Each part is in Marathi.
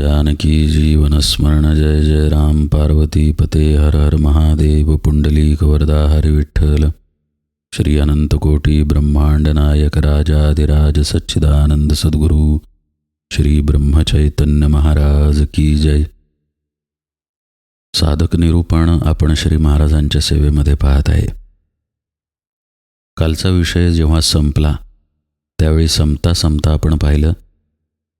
जानकी जीवनस्मरण जय जय राम। पार्वती पते हर हर महादेव। पुंडलीक वरदा हरी विठ्ठल। श्री अनंतकोटी ब्रह्मांड नायक राजाधिराज सच्चिदानंद सद्गुरू। श्री ब्रह्मचैतन्य महाराज की जय। साधक निरूपण आपण श्री महाराजांच्या सेवेमध्ये पाहत आहे. कालचा विषय जेव्हा संपला त्यावेळी संपता संपता आपण पाहिलं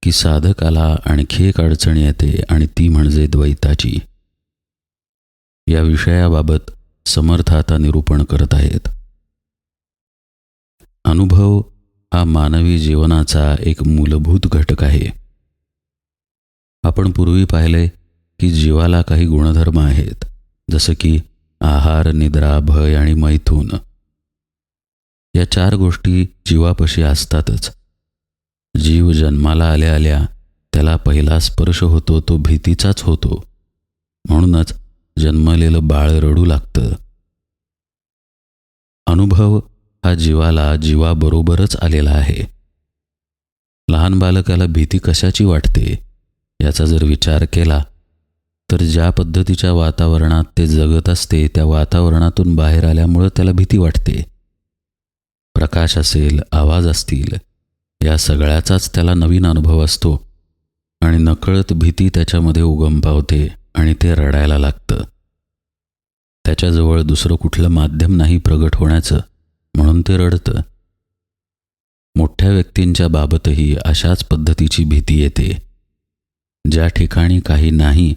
की साधकाला आणखी एक अडचण येते आणि ती म्हणजे द्वैताची. या विषयाबाबत समर्थ आता निरूपण करत आहेत. अनुभव हा मानवी जीवनाचा एक मूलभूत घटक आहे. आपण पूर्वी पाहिले की जीवाला काही गुणधर्म आहेत जसं की आहार निद्रा भय आणि मैथून. या चार गोष्टी जीवापशी असतातच. जीव जन्माला आल्या आल्या त्याला पहिला स्पर्श होतो तो भीतीचाच होतो. म्हणूनच जन्मलेलं बाळ रडू लागतं. अनुभव हा जीवाला जीवाबरोबरच आलेला आहे. लहान बालकाला भीती कशाची वाटते याचा जर विचार केला तर ज्या पद्धतीच्या वातावरणात ते जगत असते त्या वातावरणातून बाहेर आल्यामुळं त्याला भीती वाटते. प्रकाश असेल आवाज असतील या सगळ्याचाच त्याला नवीन अनुभव असतो आणि नकळत भीती त्याच्यामध्ये उगम पावते आणि ते रडायला लागतं. त्याच्याजवळ दुसरं कुठलं माध्यम नाही प्रगट होण्याचं म्हणून ते रडतं. मोठ्या व्यक्तींच्या बाबतही अशाच पद्धतीची भीती येते. ज्या ठिकाणी काही नाही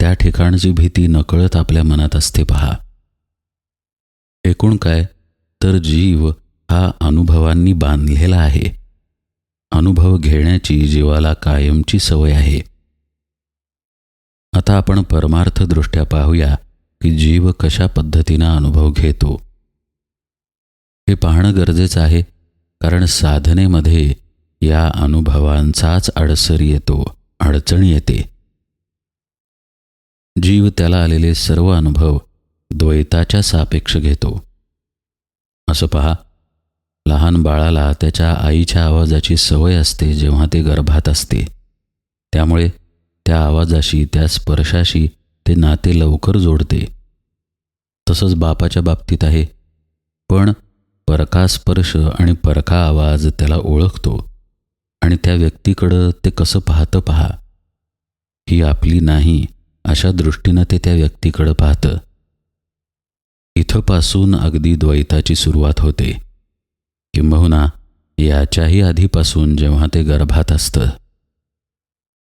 त्या ठिकाणची भीती नकळत आपल्या मनात असते पहा. एकूण काय? तर जीव हा अनुभवांनी बांधलेला आहे. अनुभव घेण्याची जीवाला कायमची सवय आहे. आता आपण परमार्थदृष्ट्या पाहूया की जीव कशा पद्धतीनं अनुभव घेतो. हे पाहणं गरजेचं आहे कारण साधनेमध्ये या अनुभवांचाच अडसर येतो अडचण येते. जीव त्याला आलेले सर्व अनुभव द्वैताच्या सापेक्ष घेतो. असं पहा लहान बाळाला त्याच्या आईच्या आवाजाची सवय असते जेव्हा ते गर्भात असते. त्यामुळे त्या आवाजाशी त्या स्पर्शाशी ते नाते लवकर जोडते. तसंच बापाच्या बाबतीत आहे. पण परका स्पर्श आणि परका आवाज त्याला ओळखतो आणि त्या व्यक्तीकडं ते कसं पाहतं पहा. ही आपली नाही अशा दृष्टीनं ते त्या व्यक्तीकडं पाहतं. इथंपासून अगदी द्वैताची सुरुवात होते. किंबहुना याच्याही आधीपासून जेव्हा ते गर्भात असतं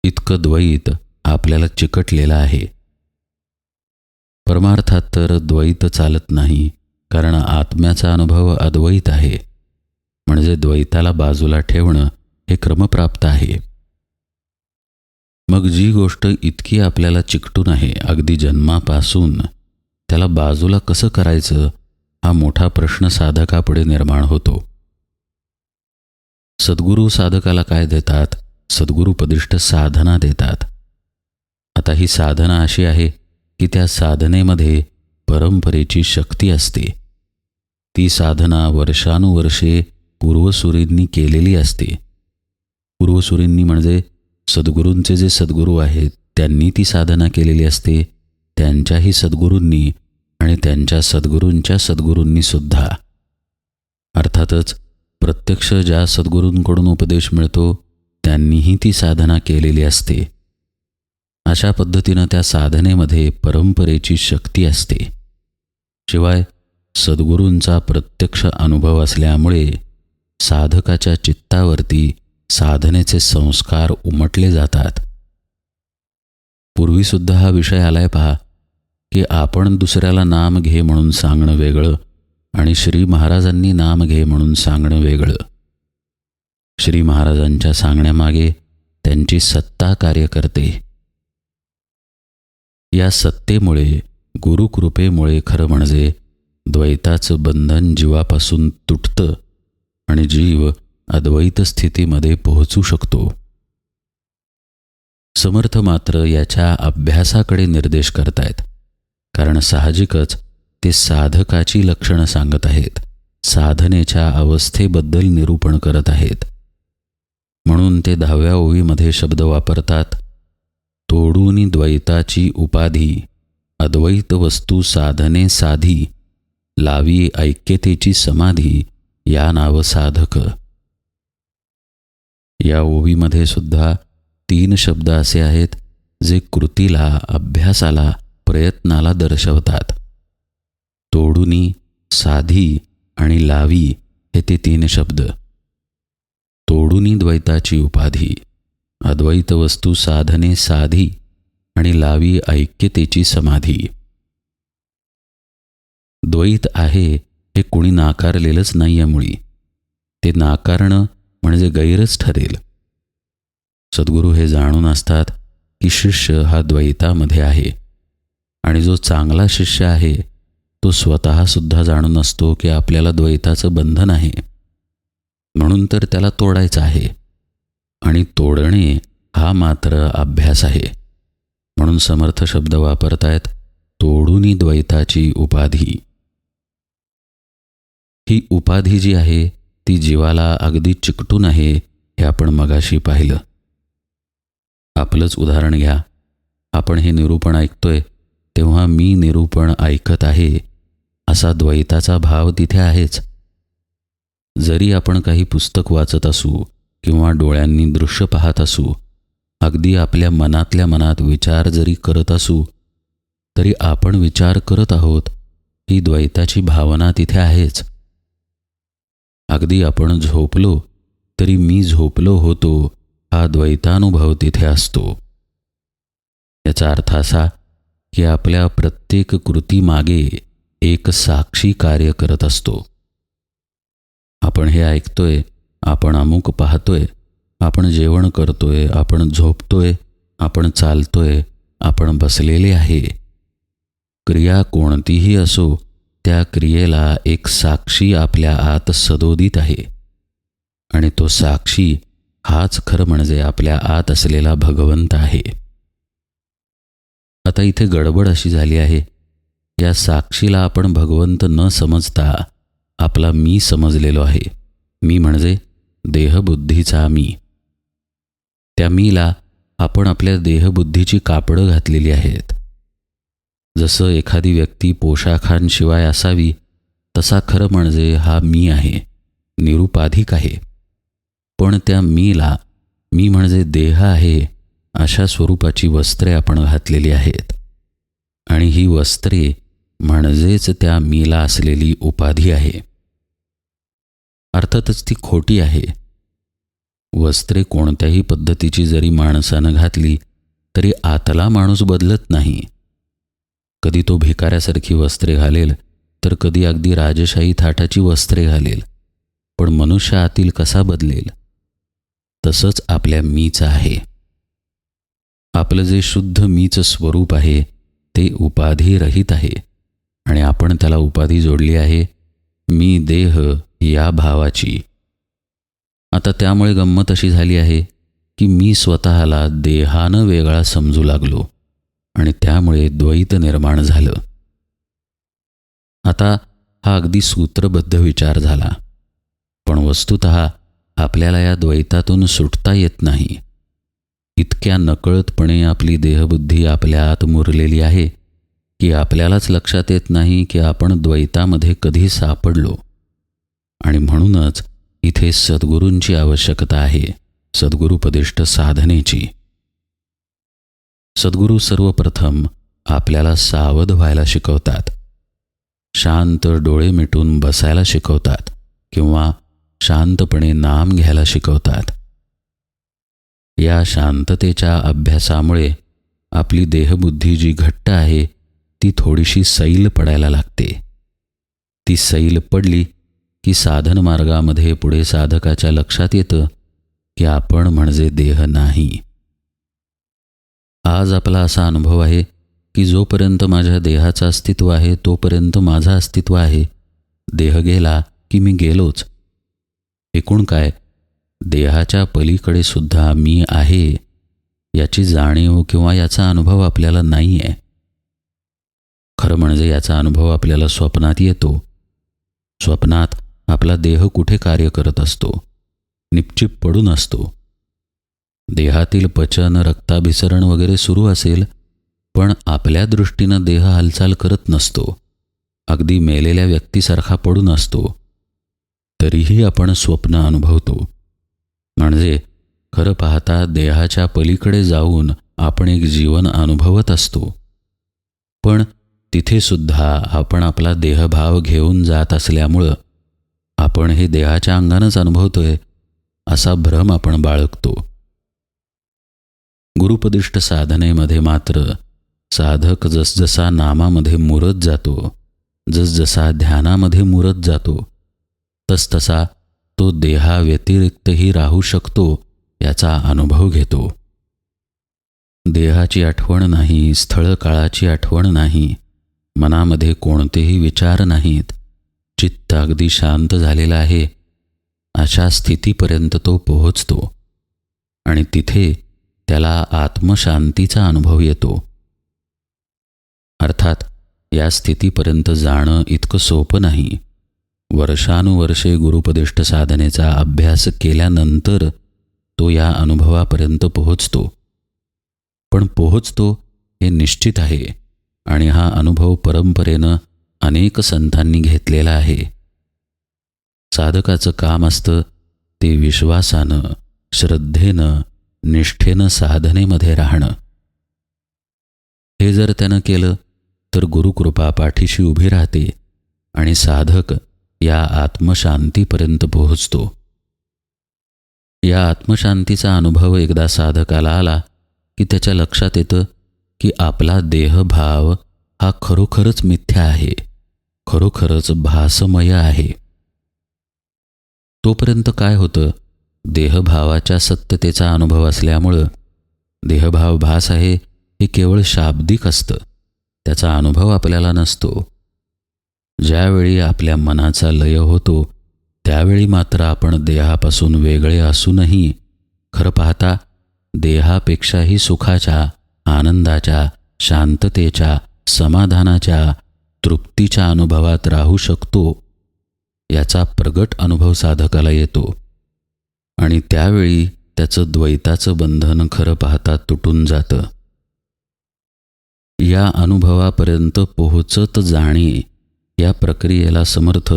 इतकं द्वैत आपल्याला चिकटलेलं आहे. परमार्थात तर द्वैत चालत नाही कारण आत्म्याचा अनुभव अद्वैत आहे. म्हणजे द्वैताला बाजूला ठेवणं हे क्रमप्राप्त आहे. मग जी गोष्ट इतकी आपल्याला चिकटून आहे अगदी जन्मापासून त्याला बाजूला कसं करायचं हा मोठा प्रश्न साधकापुढे निर्माण होतो. सद्गुरू साधकाला काय देतात? सद्गुरुपदिष्ट साधना देतात. आता ही साधना अशी आहे की त्या साधनेमध्ये परंपरेची शक्ती असते. ती साधना वर्षानुवर्षे पूर्वसुरींनी केलेली असते. पूर्वसुरींनी म्हणजे सद्गुरूंचे जे सद्गुरू आहेत त्यांनी ती साधना केलेली असते त्यांच्याही सद्गुरूंनी आणि त्यांच्या सद्गुरूंच्या सद्गुरूंनी सुद्धा. अर्थातच प्रत्यक्ष ज्या सद्गुरूंकडून उपदेश मिळतो त्यांनीही ती साधना केलेली असते. अशा पद्धतीनं त्या साधनेमध्ये परंपरेची शक्ती असते. शिवाय सद्गुरूंचा प्रत्यक्ष अनुभव असल्यामुळे साधकाच्या चित्तावरती साधनेचे संस्कार उमटले जातात. पूर्वीसुद्धा हा विषय आलाय पहा. की आपण दुसऱ्याला नाम घे म्हणून सांगणं वेगळं आणि श्री महाराजांनी नाम घे म्हणून सांगणं वेगळं. श्री महाराजांच्या सांगण्यामागे त्यांची सत्ता कार्य करते या सत्तेमुळे गुरुकृपेमुळे खरं म्हणजे द्वैताचं बंधन जीवापासून तुटतं आणि जीव अद्वैत स्थितीमध्ये पोहोचू शकतो. समर्थ मात्र याच्या अभ्यासाकडे निर्देश करतायत. कारण साहजिकच ते साधकाची लक्षणं सांगत आहेत. साधनेच्या अवस्थेबद्दल निरूपण करत आहेत. म्हणून ते दहाव्या ओवीमध्ये शब्द वापरतात तोडूनी द्वैताची उपाधी अद्वैत वस्तू साधने साधी लावी ऐक्यतेची समाधी या नाव साधक. या ओवीमध्ये सुद्धा तीन शब्द असे आहेत जे कृतीला अभ्यासाला प्रयत्नाला दर्शवतात. तोडुनी साधी आणि लावी हे ते तीन शब्द. तोडुनी द्वैताची उपाधी अद्वैत वस्तू साधने साधी आणि लावी ऐक्यतेची समाधी. द्वैत आहे हे कुणी नाकारलेलंच नाही मुळी. ते नाकारणं म्हणजे गैरच ठरेल. सद्गुरू हे जाणून असतात की शिष्य हा द्वैतामध्ये आहे. आणि जो चांगला शिष्य आहे तो स्वतःसुद्धा जाणून असतो की आपल्याला द्वैताचं बंधन आहे. म्हणून तर त्याला तोडायचं आहे. आणि तोडणे हा मात्र अभ्यास आहे. म्हणून समर्थ शब्द वापरतायत तोडूनी द्वैताची उपाधी. ही उपाधी जी आहे ती जीवाला अगदी चिकटून आहे हे आपण मगाशी पाहिलं. आपलंच उदाहरण घ्या. आपण हे निरूपण ऐकतोय तेव्हा मी निरूपण ऐकत आहे. असा द्वैताचा भाव तिथे आहेच. जरी आपण काही पुस्तक वाचत असू किंवा डोळ्यांनी दृश्य पाहत असू अगदी आपल्या मनातल्या मनात विचार जरी करत असू तरी आपण विचार करत आहोत ही द्वैताची भावना तिथे आहेच. अगदी आपण झोपलो तरी मी झोपलो होतो हा द्वैतानुभव तिथे असतो. याचा अर्थ असा की आपल्या प्रत्येक कृतीमागे एक साक्षी कार्य करत असतो. आपण हे ऐकतोय आपण अमुक पाहतोय आपण जेवण करतोय आपण झोपतोय आपण चालतोय आपण बसलेले आहे. क्रिया कोणतीही असो त्या क्रियेला एक साक्षी आपल्या आत सदोदित आहे. आणि तो साक्षी हाच खरं म्हणजे आपल्या आत असलेला भगवंत आहे. आता इथे गडबड अशी झाली आहे. या साक्षीला आपण भगवंत न समजता आपला मी समजलेलो आहे. मी म्हणजे देहबुद्धीचा मी. त्या मीला आपण आपल्या देहबुद्धीची कापडं घातलेली आहेत. जसं एखादी व्यक्ती पोशाखांशिवाय असावी तसा खरं म्हणजे हा मी आहे. निरुपाधिक आहे. पण त्या मीला मी म्हणजे देह आहे. अशा स्वरूपाची वस्त्रे आपण घातलेली आहेत. आणि ही वस्त्रे म्हणजेच त्या मीला असलेली उपाधी आहे. अर्थातच ती खोटी आहे. वस्त्रे कोणत्याही पद्धतीची जरी माणसानं घातली तरी आतला माणूस बदलत नाही. कधी तो भिकाऱ्यासारखी वस्त्रे घालेल तर कधी अगदी राजशाही थाटाची वस्त्रे घालेल. पण मनुष्य आतील कसा बदलेल? तसंच आपल्या मीच आहे. आपलं जे शुद्ध मीचं स्वरूप आहे ते उपाधीरहित आहे. आणि आपण त्याला उपाधी जोडली आहे मी देह या भावाची. आता त्यामुळे गंमत अशी झाली आहे की मी स्वतःला देहानं वेगळा समजू लागलो आणि त्यामुळे द्वैत निर्माण झालं. आता हा अगदी सूत्रबद्ध विचार झाला पण वस्तुत आपल्याला या द्वैतातून सुटता येत नाही. इतक्या नकळतपणे आपली देहबुद्धी आपल्या आत मुरलेली आहे की आपल्यालाच लक्षात येत नाही की आपण द्वैतामध्ये कधी सापडलो. आणि म्हणूनच इथे सद्गुरूंची आवश्यकता आहे सद्गुरुपदिष्ट साधनेची. सद्गुरू सर्वप्रथम आपल्याला सावध व्हायला शिकवतात. शांत डोळे मिटून बसायला शिकवतात किंवा शांतपणे नाम घ्यायला शिकवतात. या शांततेच्या अभ्यासामुळे आपली देहबुद्धी जी घट्ट आहे ती थोडीशी सैल पडायला लागते. ती सैल पडली की साधन मार्गामध्ये पुढे साधकाच्या लक्षात येतं की आपण म्हणजे देह नाही. आज आपला असा अनुभव आहे की जोपर्यंत माझ्या देहाचं अस्तित्व आहे तोपर्यंत माझं अस्तित्व आहे. देह गेला की मी गेलोच. एकूण काय? देहाच्या पलीकडे सुद्धा मी आहे याची जाणीव किंवा याचा अनुभव आपल्याला नाही आहे खरं म्हणजे याचा अनुभव आपल्याला स्वप्नात येतो. स्वप्नात आपला देह कुठे कार्य करत असतो? निपचिप पडून असतो. देहातील पचन रक्ताभिसरण वगैरे सुरू असेल पण आपल्या दृष्टीनं देह हालचाल करत नसतो. अगदी मेलेल्या व्यक्तीसारखा पडून असतो. तरीही आपण स्वप्न अनुभवतो. म्हणजे खरं पाहता देहाच्या पलीकडे जाऊन आपण एक जीवन अनुभवत असतो. पण तिथे सुद्धा आपण आपला देहभाव घेऊन जात असल्यामुळं आपण हे देहाच्या अंगानंच अनुभवतोय असा भ्रम आपण बाळगतो. गुरुपदिष्ट साधनेमध्ये मात्र साधक जसजसा नामामध्ये मुरत जातो जसजसा ध्यानामध्ये मुरत जातो तसतसा तो देहाव्यतिरिक्तही राहू शकतो याचा अनुभव घेतो. देहाची आठवण नाही स्थळ काळाची आठवण नाही मनामध्ये कोणतेही विचार नाहीत चित्त अगदी शांत झालेलं आहे अशा स्थितीपर्यंत तो पोहोचतो आणि तिथे त्याला आत्मशांतीचा अनुभव येतो. अर्थात या स्थितीपर्यंत जाणं इतकं सोपं नाही. वर्षानुवर्षे गुरुपदिष्ट साधनेचा अभ्यास केल्यानंतर तो या अनुभवापर्यंत पोहोचतो. पण पोहोचतो हे निश्चित आहे आणि हा अनुभव परंपरेनं अनेक संतांनी घेतलेला आहे. साधकाचं काम असतं ते विश्वासानं श्रद्धेनं निष्ठेनं साधनेमध्ये राहणं. हे जर त्यानं केलं तर गुरुकृपा पाठीशी उभी राहते आणि साधक या आत्मशांतीपर्यंत पोहोचतो. या आत्मशांतीचा अनुभव एकदा साधकाला आला की त्याच्या लक्षात येतं की आपला देहभाव हा खरोखरच मिथ्या आहे खरोखरच भासमय आहे. तोपर्यंत काय होतं? देहभावाच्या सत्यतेचा अनुभव असल्यामुळं देहभाव भास आहे हे केवळ शाब्दिक असतं त्याचा अनुभव आपल्याला नसतो. ज्यावेळी आपल्या मनाचा लय होतो त्यावेळी मात्र आपण देहापासून वेगळे असूनही खरं पाहता देहापेक्षाही सुखाच्या आनंदाच्या शांततेच्या समाधानाच्या तृप्तीच्या अनुभवात राहू शकतो याचा प्रगट अनुभव साधकाला येतो. आणि त्यावेळी त्याचं द्वैताचं बंधन खरं पाहता तुटून जातं. या अनुभवापर्यंत पोहोचत जाणे या प्रक्रियेला समर्थ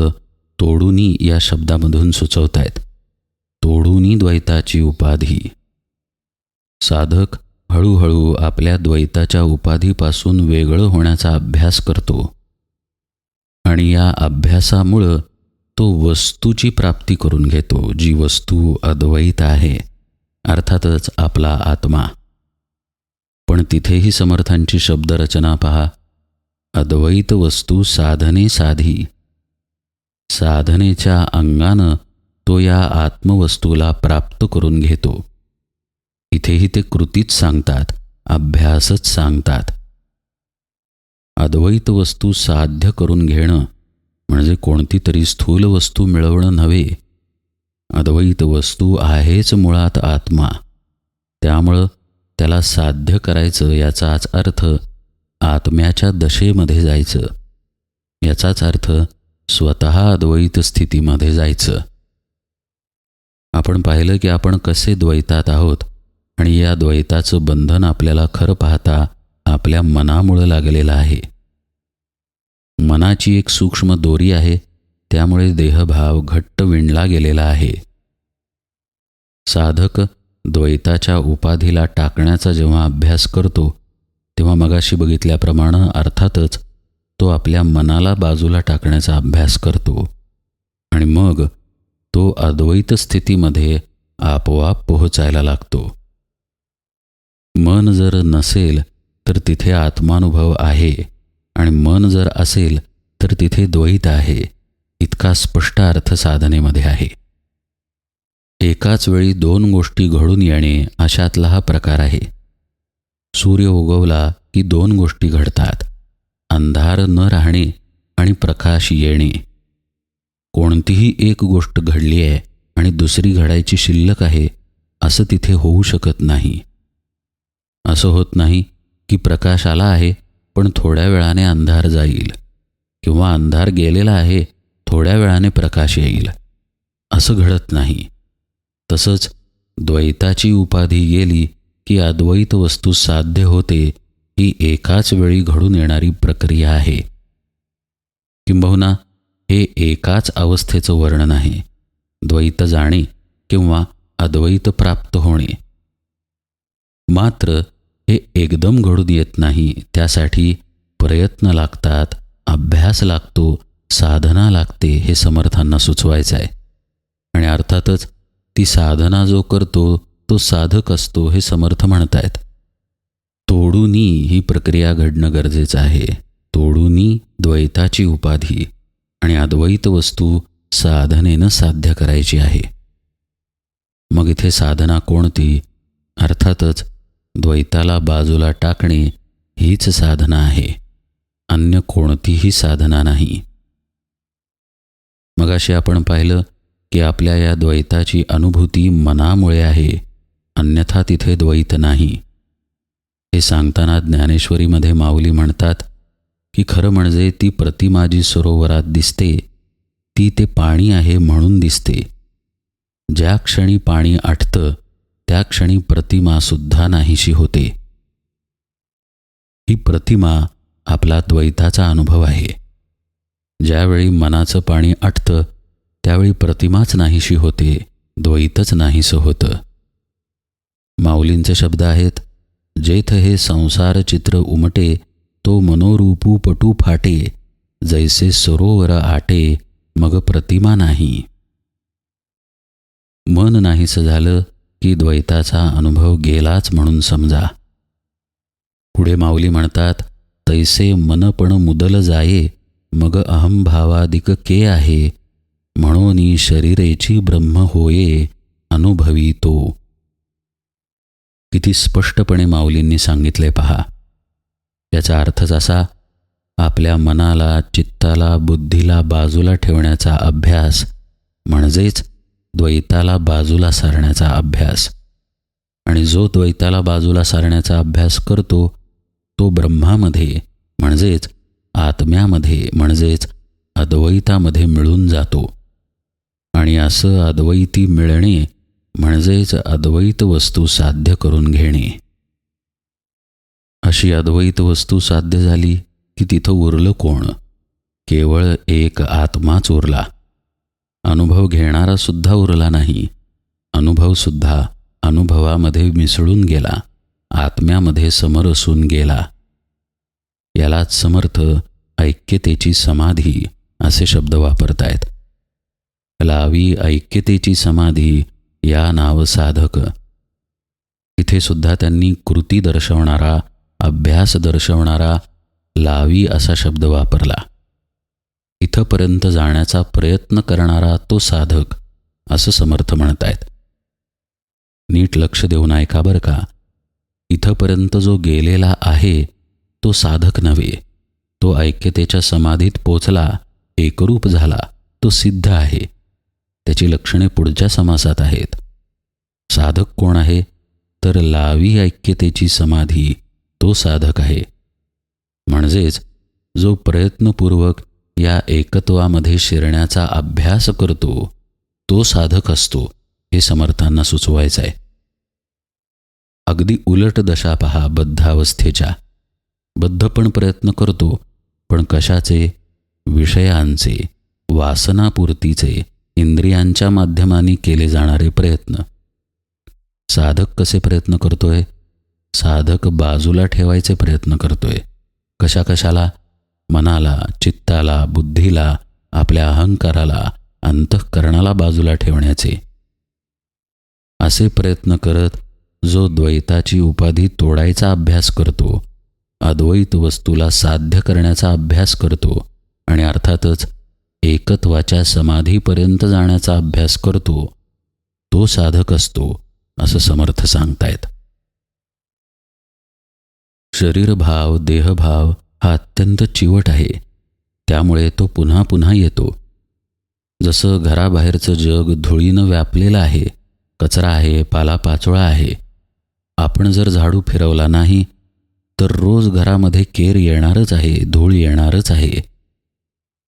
तोडुनी या शब्दामधून सुचवतायत. तोडुनी द्वैताची उपाधी. साधक हळूहळू आपल्या द्वैताच्या उपाधीपासून वेगळं होण्याचा अभ्यास करतो. आणि या अभ्यासामुळं तो वस्तूची प्राप्ती करून घेतो जी वस्तू अद्वैत आहे अर्थातच आपला आत्मा. पण तिथेही समर्थांची शब्दरचना पहा. अद्वैत वस्तू साधने साधी. साधनेच्या अंगानं तो या आत्मवस्तूला प्राप्त करून घेतो. इथेही ते कृतीच सांगतात अभ्यासच सांगतात. अद्वैत वस्तू साध्य करून घेणं म्हणजे कोणती तरी स्थूल वस्तू मिळवणं नव्हे. अद्वैत वस्तू आहेच मुळात आत्मा. त्यामुळं त्याला साध्य करायचं याचाच अर्थ आत्म्याच्या दशेमध्ये जायचं. याचाच अर्थ स्वतः अद्वैत स्थितीमध्ये जायचं. आपण पाहिलं की आपण कसे द्वैतात आहोत आणि या द्वैताचं बंधन आपल्याला खरं पाहता आपल्या मनामुळं लागलेलं आहे. मनाची एक सूक्ष्म दोरी आहे त्यामुळे देहभाव घट्ट विणला गेलेला आहे. साधक द्वैताच्या उपाधीला टाकण्याचा जेव्हा अभ्यास करतो तेव्हा मगाशी बघितल्याप्रमाणे अर्थातच तो आपल्या मनाला बाजूला टाकण्याचा अभ्यास करतो. आणि मग तो अद्वैत स्थितीमध्ये आपोआप पोहोचायला लागतो. मन जर नसेल तर तिथे आत्मानुभव आहे आणि मन जर असेल तर तिथे द्वैत आहे. इतका स्पष्ट अर्थ साधनेमध्ये आहे. एकाच वेळी दोन गोष्टी घडून येणे अशातला हा प्रकार आहे. सूर्य उगवला की दोन गोष्टी घडतात. अंधार न राहणे आणि प्रकाश येणे. कोणतीही एक गोष्ट घडली आहे आणि दुसरी घडायची शिल्लक आहे असं तिथे होऊ शकत नाही. असं होत नाही की प्रकाश आला आहे पण थोड्या वेळाने अंधार जाईल. किंवा अंधार गेलेला आहे थोड्या वेळाने प्रकाश येईल. असं घडत नाही. तसंच द्वैताची उपाधी गेली की अद्वैत वस्तू साध्य होते ही एकाच वेळी घडून येणारी प्रक्रिया आहे. किंबहुना हे एकाच अवस्थेचं वर्णन आहे. द्वैत जाणे किंवा अद्वैत प्राप्त होणे. मात्र हे एकदम घडून येत नाही त्यासाठी प्रयत्न लागतात अभ्यास लागतो साधना लागते हे समर्थांना सुचवायचं आहे आणि अर्थातच ती साधना जो करतो तो साधक असतो हे समर्थ म्हणतायत. तोडूनी ही प्रक्रिया घडणं गरजेचं आहे. तोडूनी द्वैताची उपाधी आणि अद्वैत वस्तू साधनेनं साध्य करायची आहे. मग इथे साधना कोणती? अर्थातच द्वैताला बाजूला टाकणे हीच साधना आहे. अन्य कोणतीही साधना नाही. मगाशी आपण पाहिलं की आपल्या या द्वैताची अनुभूती मनामुळे आहे. अन्यथा तिथे द्वैत नाही. हे सांगताना ज्ञानेश्वरीमध्ये माऊली म्हणतात की खरं म्हणजे ती प्रतिमा जी सरोवरात दिसते ती ते पाणी आहे म्हणून दिसते. ज्या क्षणी पाणी आटतं त्या क्षणी प्रतिमासुद्धा नाहीशी होते. ही प्रतिमा आपला द्वैताचा अनुभव आहे. ज्यावेळी मनाचं पाणी आटतं त्यावेळी प्रतिमाच नाहीशी होते द्वैतच नाहीसं होतं. माऊलींचे शब्द आहेत जेथ हे संसार चित्र उमटे तो मनोरूपू पटू फाटे जैसे सरोवर आटे मग प्रतिमा नाही. मन नाहीसं झालं की द्वैताचा अनुभव गेलाच म्हणून समजा. पुढे माऊली म्हणतात तैसे मन पण मुदल जाये मग अहंभावादिक के आहे म्हणून शरीरेची ब्रह्म होये अनुभवी तो. किती स्पष्टपणे माऊलींनी सांगितले पहा. याचा अर्थच असा आपल्या मनाला चित्ताला बुद्धीला बाजूला ठेवण्याचा अभ्यास म्हणजेच द्वैताला बाजूला सारण्याचा अभ्यास. आणि जो द्वैताला बाजूला सारण्याचा अभ्यास करतो तो ब्रह्मामध्ये म्हणजेच आत्म्यामध्ये म्हणजेच अद्वैतामध्ये मिळून जातो. आणि असं अद्वैती मिळणे म्हणजेच अद्वैत वस्तू साध्य करून घेणे. अशी अद्वैत वस्तू साध्य झाली की तिथं उरलं कोण? केवळ एक आत्माच उरला. अनुभव घेणारा सुद्धा उरला नाही. अनुभवसुद्धा अनुभवामध्ये मिसळून गेला. आत्म्यामध्ये समरसून गेला. यालाच समर्थ ऐक्यतेची समाधी असे शब्द वापरतायत. लावी ऐक्यतेची समाधी या नाव साधक. इथे सुद्धा त्यांनी कृती दर्शवणारा अभ्यास दर्शवणारा लावी असा शब्द वापरला. इथंपर्यंत जाण्याचा प्रयत्न करणारा तो साधक असं समर्थ म्हणतायत. नीट लक्ष देऊन ऐका बरं का? इथंपर्यंत जो गेलेला आहे तो साधक नव्हे. तो ऐक्यतेच्या समाधीत पोचला एकरूप झाला तो सिद्ध आहे. त्याची लक्षणे पुढच्या समासात आहेत. साधक कोण आहे? तर लावी ऐक्यतेची समाधी तो साधक आहे. म्हणजेच जो प्रयत्नपूर्वक या एकत्वामध्ये शिरण्याचा अभ्यास करतो तो साधक असतो हे समर्थांना सुचवायचं आहे अगदी उलट दशा पहा बद्धावस्थेच्या. बद्ध पण प्रयत्न करतो पण कशाचे? विषयांचे वासनापूर्तीचे इंद्रियांच्या माध्यमाने केले जाणारे प्रयत्न. साधक कसे प्रयत्न करतोय? साधक बाजूला ठेवायचे प्रयत्न करतोय. कशा कशाला? मनाला चित्ताला बुद्धीला आपल्या अहंकाराला अंतःकरणाला बाजूला ठेवण्याचे. असे प्रयत्न करत जो द्वैताची उपाधी तोडायचा अभ्यास करतो अद्वैत वस्तूला साध्य करण्याचा अभ्यास करतो आणि अर्थातच एकत्वाच्या समाधीपर्यंत जाण्याचा अभ्यास करतो तो साधक असतो असं समर्थ सांगतायत. शरीरभाव देहभाव हा अत्यंत चिवट आहे. त्यामुळे तो पुन्हा पुन्हा येतो. जसं घराबाहेरचं जग धुळीनं व्यापलेलं आहे कचरा आहे पालापाचोळा आहे. आपण जर झाडू फिरवला नाही तर रोज घरामध्ये केर येणारच आहे धूळ येणारच आहे.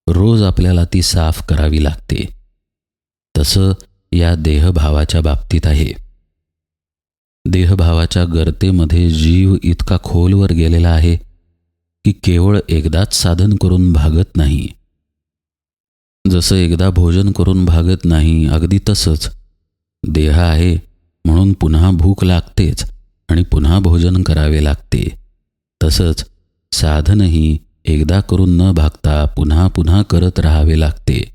रोज आपल्याला ती साफ करावी लागते. तसं या देहभावाच्या बाबतीत आहे. देहभावाच्या गर्तेमध्ये जीव इतका खोलवर गेलेला आहे की केवळ एकदाच साधन करून भागत नाही. जसं एकदा भोजन करून भागत नाही अगदी तसंच. देह आहे म्हणून पुन्हा भूक लागतेच आणि पुन्हा भोजन करावे लागते. तसंच साधनही एकदा करून न भागता पुन्हा पुन्हा करत राहावे लागते.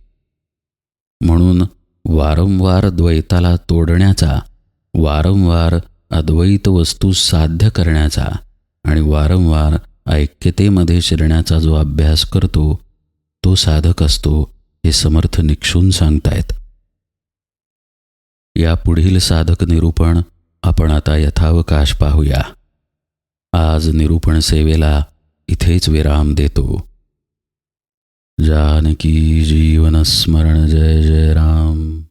म्हणून वारंवार द्वैताला तोडण्याचा वारंवार अद्वैत वस्तू साध्य करण्याचा आणि वारंवार ऐक्यतेमध्ये शिरण्याचा जो अभ्यास करतो तो साधक असतो हे समर्थ निक्षून सांगतायत. या पुढील साधक निरूपण आपण आता यथावकाश पाहूया. आज निरूपण सेवेला इथेच विराम देतो. जानकी जीवनस्मरण जय जय राम.